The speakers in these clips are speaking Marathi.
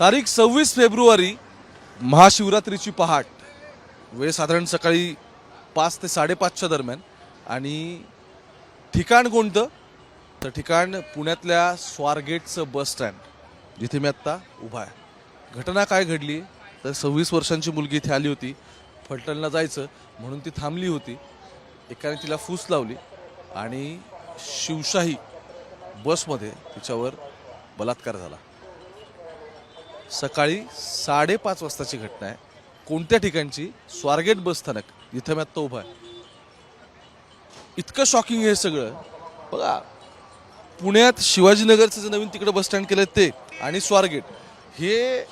तारीख सव्वीस फेब्रुवारी महाशिवरात्रीची पहाट. वेळ साधारण सकाळी पाच ते साडेपाचच्या दरम्यान. आणि ठिकाण कोणतं? तर ठिकाण पुण्यातल्या स्वारगेटचं बस स्टँड जिथे मी आत्ता उभा आहे. घटना काय घडली? तर सव्वीस वर्षांची मुलगी इथे आली होती. फलटणला जायचं म्हणून ती थांबली होती. एकाने तिला फूस लावली आणि शिवशाही बसमध्ये तिच्यावर बलात्कार झाला. सकाळी साडेपाच वाजताची घटना आहे. कोणत्या ठिकाणची? स्वारगेट बस स्थानक. जिथं मी आत्ता उभा आहे. इतकं शॉकिंग हे सगळं. बघा पुण्यात शिवाजीनगरचं जे नवीन तिकडे बस स्टँड केलं ते आणि स्वारगेट हे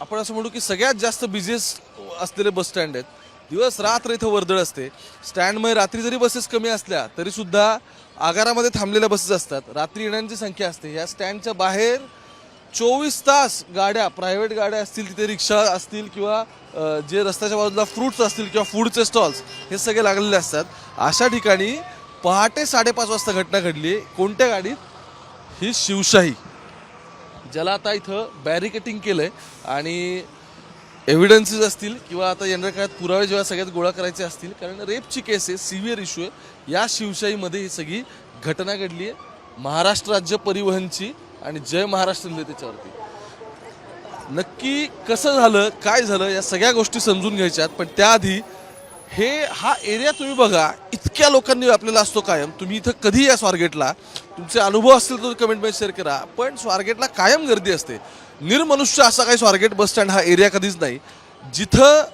आपण असं म्हणू की सगळ्यात जास्त बिझिएस्ट असलेले बस स्टँड आहेत. दिवस रात्र इथं वर्दळ असते. स्टँडमध्ये रात्री जरी बसेस कमी असल्या तरीसुद्धा आगारामध्ये थांबलेल्या बसेस असतात. रात्री येण्यांची संख्या असते. ह्या स्टँडच्या बाहेर चोवीस तास गाड्या प्रायव्हेट गाड्या असतील तिथे रिक्षा असतील किंवा जे रस्त्याच्या बाजूला फ्रुट्स असतील किंवा फूडचे स्टॉल्स हे सगळे लागलेले असतात. अशा ठिकाणी पहाटे साडेपाच वाजता घटना घडली. कोणत्या गाडीत? ही शिवशाही. ज्याला आता इथं बॅरिकेटिंग केलंय आणि एव्हिडन्सेस असतील किंवा आता येणाऱ्या काळात पुरावे जेव्हा सगळ्यात गोळा करायचे असतील कारण रेपची केस आहे सिव्हिअर इश्यू आहे. या शिवशाहीमध्ये ही सगळी घटना घडली आहे महाराष्ट्र राज्य परिवहनची आणि जय महाराष्ट्र लिहिले त्याच्यावरती नक्की कसं झालं काय झालं या सगळ्या गोष्टी समजून घ्यायच्यात पण त्याआधी हे हा एरिया तुम्ही बघा इतक्या लोकांनी व्यापलेला असतो कायम. तुम्ही इथं कधी या स्वारगेटला. तुमचे अनुभव असतील तर कमेंटमध्ये शेअर करा. पण स्वारगेटला कायम गर्दी असते. निर्मनुष्य असा काही स्वारगेट बस स्टँड हा एरिया कधीच नाही. जिथं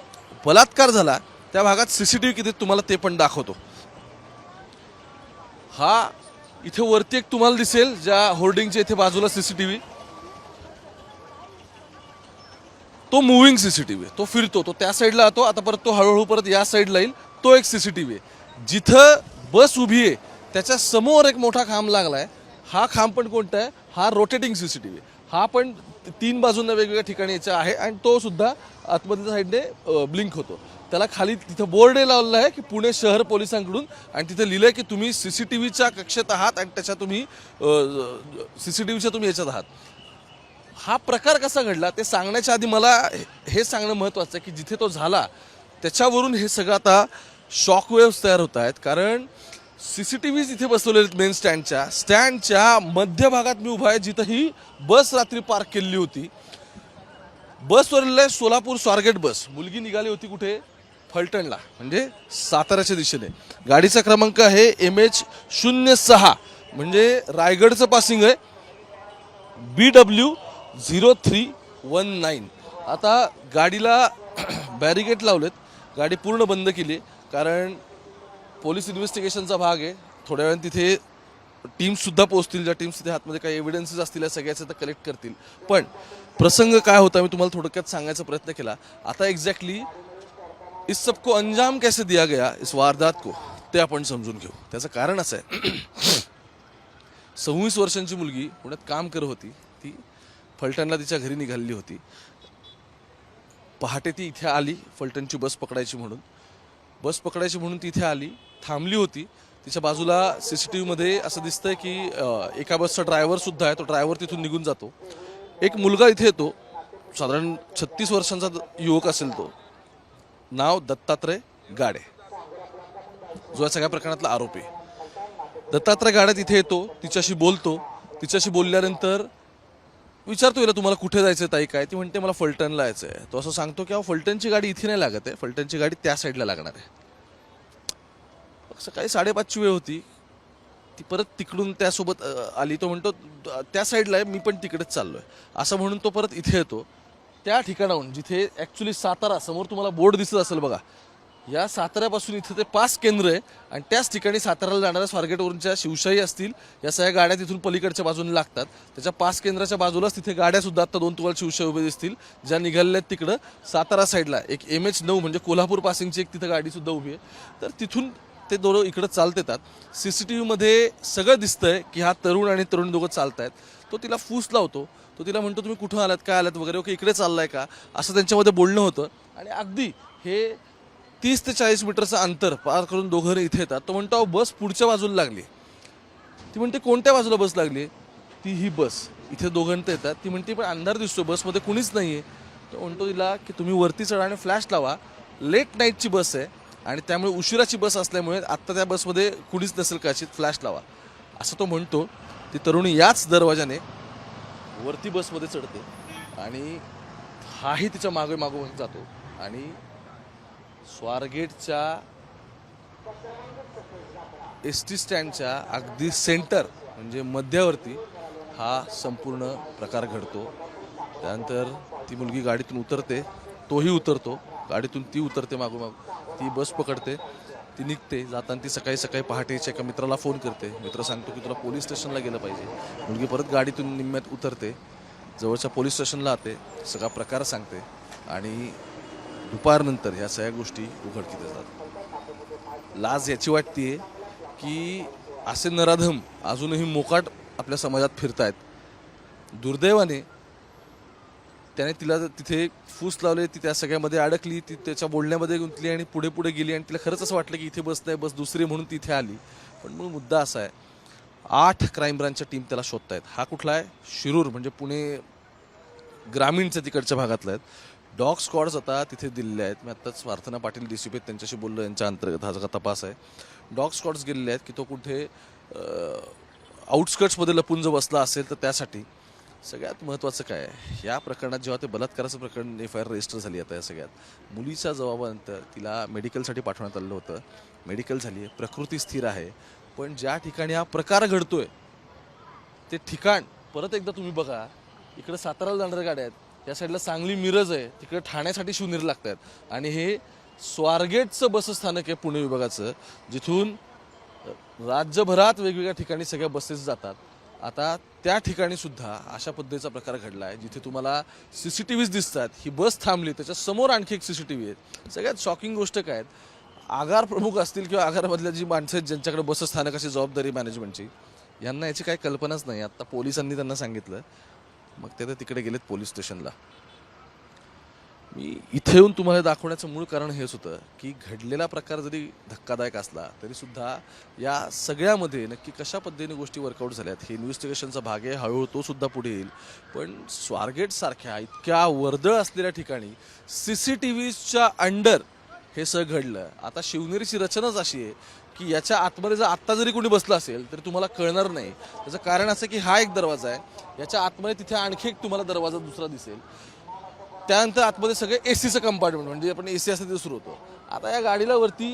बलात्कार झाला त्या भागात सी सी टी व्ही किती तुम्हाला ते पण दाखवतो. हा इथे वरती एक तुम्हाला दिसेल ज्या होर्डिंगच्या इथे बाजूला सीसीटीव्ही तो मुव्हिंग सीसीटीव्ही तो फिरतो तो त्या साईडला जातो आता परत तो हळूहळू परत या साईडला येईल तो एक सीसीटीव्ही आहे. जिथं बस उभी आहे त्याच्यासमोर एक मोठा खांब लागलाय. हा खांब पण कोणता आहे? हा रोटेटिंग सीसीटीव्ही हा पण तीन बाजूंना वेगवेगळ्या ठिकाणी याचा आहे आणि तो सुद्धा आतमधल्या साईडने ब्लिंक होतो. त्याला खाली तिथं बोर्ड लावलेला आहे की पुणे शहर पोलिसांकडून आणि तिथे लिहिलंय की तुम्ही सी सी टी व्हीच्या कक्षेत आहात आणि त्याच्या तुम्ही सी सी टी व्हीच्या तुम्ही याच्यात आहात. हा प्रकार कसा घडला ते सांगण्याच्या आधी मला हे सांगणं महत्त्वाचं आहे की जिथे तो झाला त्याच्यावरून हे सगळं आता शॉकवेव्स तयार होत आहेत. कारण सी सी टी व्हीज इथे बसवलेले आहेत मेन स्टँडच्या स्टँडच्या मध्यभागात मी उभा आहे जिथं ही बस रात्री पार्क केलेली होती. बसवरलेलं आहे सोलापूर स्वारगेट बस. मुलगी निघाली होती कुठे? फलटणला. म्हणजे साताऱ्याच्या दिशेने. गाडीचा क्रमांक आहे एम एच शून्य सहा. म्हणजे रायगडचं पासिंग आहे. B W zero three one nine. आता गाडीला बॅरिगेट लावलेत. गाडी पूर्ण बंद केली कारण पोलीस इन्व्हेस्टिगेशनचा भाग आहे. थोड्या वेळाने तिथे टीम्ससुद्धा पोहोचतील. ज्या टीम्स तिथे हातमध्ये काही एव्हिडन्सेस असतील या सगळ्याचे तर कलेक्ट करतील. पण प्रसंग काय होता? मी तुम्हाला थोडक्यात सांगायचा प्रयत्न केला. आता एक्झॅक्टली इस सबको अंजाम कैसे दिया गया? इस वारदात को ते आपण समजून घेऊ. त्याचं कारण असं आहे. सव्वीस वर्षांची मुलगी पुण्यात काम करत होती. ती फलटणला तिच्या घरी निघालेली होती. पहाटे ती इथे आली फलटणची बस पकडायची म्हणून. बस पकडायची म्हणून ती इथे आली थांबली होती. तिच्या बाजूला सी सी टी व्हीमध्ये असं दिसतंय की एका बसचा ड्रायव्हरसुद्धा आहे तो ड्रायव्हर तिथून निघून जातो. एक मुलगा इथे येतो साधारण छत्तीस वर्षांचा युवक असेल तो. नाव दत्तात्रय गाडे. जो या सगळ्या प्रकरणातला आरोपी दत्तात्रय गाडे तिथे येतो तिच्याशी बोलतो. तिच्याशी बोलल्यानंतर विचारतो हिला तुम्हाला कुठे जायचं ताई काय? ती म्हणते मला फलटणला यायचं आहे तो असं सांगतो की अहो फलटणची गाडी इथे नाही लागत आहे. फलटणची गाडी त्या साईडला लागणार आहे. सकाळी साडेपाचची वेळ होती. ती परत तिकडून त्यासोबत आली. तो म्हणतो त्या साईडला आहे मी पण तिकडेच चाललोय. असं म्हणून तो परत इथे येतो. त्या ठिकाणाहून जिथे ॲक्च्युली सातारा समोर तुम्हाला बोर्ड दिसत असेल बघा या साताऱ्यापासून इथं ते पास केंद्र आहे आणि त्याच ठिकाणी साताऱ्याला जाणाऱ्या स्वारगेटवरूनच्या शिवशाही असतील या सगळ्या गाड्या तिथून पलीकडच्या बाजूने लागतात. त्याच्या पाच केंद्राच्या बाजूलाच तिथे गाड्या सुद्धा आता दोन तुम्हाला शिवशाही उभे दिसतील ज्या निघालेल्या आहेत तिकडं. सातारा साईडला एक एम एच नऊ म्हणजे कोल्हापूर पासिंगची एक तिथं गाडीसुद्धा उभी आहे. तर तिथून ते दोघं इकडं चालत येतात. सी सी टी व्हीमध्ये सगळं दिसतंय की हा तरुण आणि तरुण दोघं चालत आहेत तो तिला फूस लावतो. तो तिला म्हणतो तुम्ही कुठं आलात? काय आलात? वगैरे. ओके इकडे चाललाय का? असं त्यांच्यामध्ये बोलणं होतं. आणि अगदी हे तीस ते चाळीस मीटरचं अंतर पार करून दोघं इथे येतात. तो म्हणतो बस पुढच्या बाजूला लागली. ती म्हणते कोणत्या बाजूला बस लागली? ती ही बस. इथे दोघं तर येतात. ती म्हणते पण अंधार दिसतो बसमध्ये कुणीच नाही आहे तो म्हणतो तिला की तुम्ही वरती चढा आणि फ्लॅश लावा. लेट नाईटची बस आहे आणि त्यामुळे उशिराची बस असल्यामुळे आत्ता त्या बसमध्ये कुणीच नसेल कदाचित फ्लॅश लावा. असं तो म्हणतो. ती तरुणी याच दरवाजाने वरती बसमध्ये चढते आणि हाही तिच्यामागे मागोमाग जातो आणि स्वारगेटच्या एस टी स्टँडच्या अगदी सेंटर म्हणजे मध्यावरती हा संपूर्ण प्रकार घडतो. त्यानंतर ती मुलगी गाडीतून उतरते तोही उतरतो. गाडीतून ती उतरते मागोमाग. ती बस पकडते ती निघते जाताना ती सकाळी सकाळी पहाटेच्या एका मित्राला फोन करते. मित्र सांगतो की तुला पोलीस स्टेशनला गेलं पाहिजे. मुलगी परत गाडीतून निम्म्यात उतरते जवळच्या पोलीस स्टेशनला जाते सगळा प्रकार सांगते. आणि दुपारनंतर ह्या सगळ्या गोष्टी उघडकीत येतात. लाज याची वाटते की असे नराधम अजूनही मोकाट आपल्या समाजात फिरतायत. दुर्दैवाने त्याने तिला तिथे फूस लावले ती त्या सगळ्यामध्ये अडकली ती त्याच्या बोलण्यामध्ये गुंतली आणि पुढे पुढे गेली आणि तिला खरंच असं वाटलं की इथे बस नाही बस दुसरी म्हणून ती इथे आली. पण मूळ मुद्दा असा आहे आठ क्राईम ब्रांचच्या टीम त्याला शोधतायत. हा कुठला आहे? शिरूर म्हणजे पुणे ग्रामीणच्या तिकडच्या भागातला आहेत डॉग स्क्वॉड्स आता तिथे दिलेले आहेत. मी आत्ताच प्रार्थना पाटील डी त्यांच्याशी बोललो यांच्या अंतर्गत हा जगा तपास आहे. डॉग स्क्वॉड्स गेलेले आहेत की तो कुठे आउटस्कट्समध्ये लपून जर बसला असेल तर त्यासाठी सगळ्यात महत्त्वाचं काय आहे? या प्रकरणात जेव्हा ते बलात्काराचं प्रकरण एफ आय आर रजिस्टर झाली आता या सगळ्यात. मुलीच्या जबाबानंतर तिला मेडिकलसाठी पाठवण्यात आलेलं होतं. मेडिकल झाली आहे प्रकृती स्थिर आहे. पण ज्या ठिकाणी हा प्रकार घडतोय ते ठिकाण परत एकदा तुम्ही बघा इकडे साताराला जाणाऱ्या गाड्या आहेत. या साईडला सांगली मिरज आहे. तिकडे ठाण्यासाठी शिवनेर लागत आहेत आणि हे स्वारगेटचं बसस्थानक आहे पुणे विभागाचं जिथून राज्यभरात वेगवेगळ्या ठिकाणी सगळ्या बसेस जातात. आता त्या ठिकाणी सुद्धा अशा पद्धतीचा प्रकार घडला आहे जिथे तुम्हाला सी सी टी व्हीज दिसतात. ही बस थांबली त्याच्यासमोर आणखी एक सी सी टी व्ही आहे. सगळ्यात शॉकिंग गोष्ट काय आहेत आगार प्रमुख असतील किंवा आगारमधल्या जी माणसं आहेत ज्यांच्याकडे बसस्थानकाची जबाबदारी मॅनेजमेंटची यांना याची काही कल्पनाच नाही. आत्ता पोलिसांनी त्यांना सांगितलं मग ते तर तिकडे गेलेत पोलीस स्टेशनला. मी इथे येऊन तुम्हाला दाखवण्याचं मूळ कारण हेच होतं की घडलेला प्रकार जरी धक्कादायक असला तरीसुद्धा या सगळ्यामध्ये नक्की कशा पद्धतीने गोष्टी वर्कआउट झाल्यात हे इन्व्हेस्टिगेशनचा भाग आहे हळूहळू तो सुद्धा पुढे येईल. पण स्वारगेटसारख्या इतक्या वर्दळ असलेल्या ठिकाणी सी सी टी व्हीच्या अंडर हे सगळं घडलं. आता शिवनेरीची रचनाच अशी आहे की याच्या आतमध्ये जर आत्ता जरी कोणी बसलं असेल तरी तुम्हाला कळणार नाही. त्याचं कारण असं की हा एक दरवाजा आहे. याच्या आतमध्ये तिथे आणखी एक तुम्हाला दरवाजा दुसरा दिसेल. त्यानंतर आतमध्ये सगळे ए सीचं कंपार्टमेंट म्हणजे आपण ए सी असं ते सुरू होतो. आता या गाडीला वरती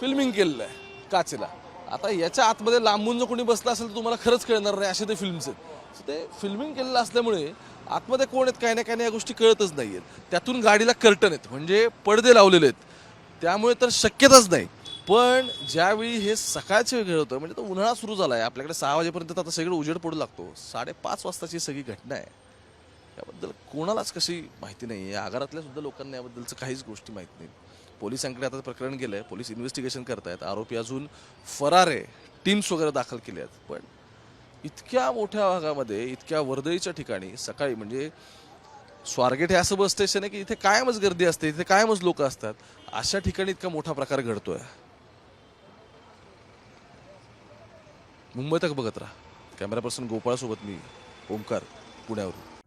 फिल्मिंग केलेलं आहे काचेला. आता याच्या आतमध्ये लांबून जर कोणी बसला असेल तर तुम्हाला खरंच कळणार नाही असे ते फिल्म्स आहेत. ते फिल्मिंग केलेलं असल्यामुळे आतमध्ये कोण आहेत काय ना काय ना या गोष्टी कळतच नाही आहेत त्यातून गाडीला कर्टन आहेत म्हणजे पडदे लावलेले आहेत. त्यामुळे तर शक्यताच नाही. पण ज्यावेळी हे सकाळचे वेळ होतं म्हणजे तो उन्हाळा सुरू झाला आहे आपल्याकडे सहा वाजेपर्यंत आता सगळं उजेड पडू लागतो. साडेपाच वाजताची सगळी घटना आहे. याबद्दल कोणालाच कशी माहिती नाही आहे. आगारातल्या सुद्धा लोकांना याबद्दलचं काहीच गोष्टी माहीत नाही. पोलिसांकडे आता प्रकरण गेलं आहे पोलीस इन्व्हेस्टिगेशन करतायत. आरोपी अजून फरार आहे. टीम्स वगैरे दाखल केल्या आहेत. पण इतक्या मोठ्या भागामध्ये इतक्या वर्दळीच्या ठिकाणी सकाळी म्हणजे स्वारगेट हे असं बस स्टेशन आहे की इथे कायमच गर्दी असते इथे कायमच लोक असतात. अशा ठिकाणी इतका मोठा प्रकार घडतोय. मुंबई तक बघत राहा. कॅमेरा पर्सन गोपाळसोबत मी ओंकार पुण्यावरून.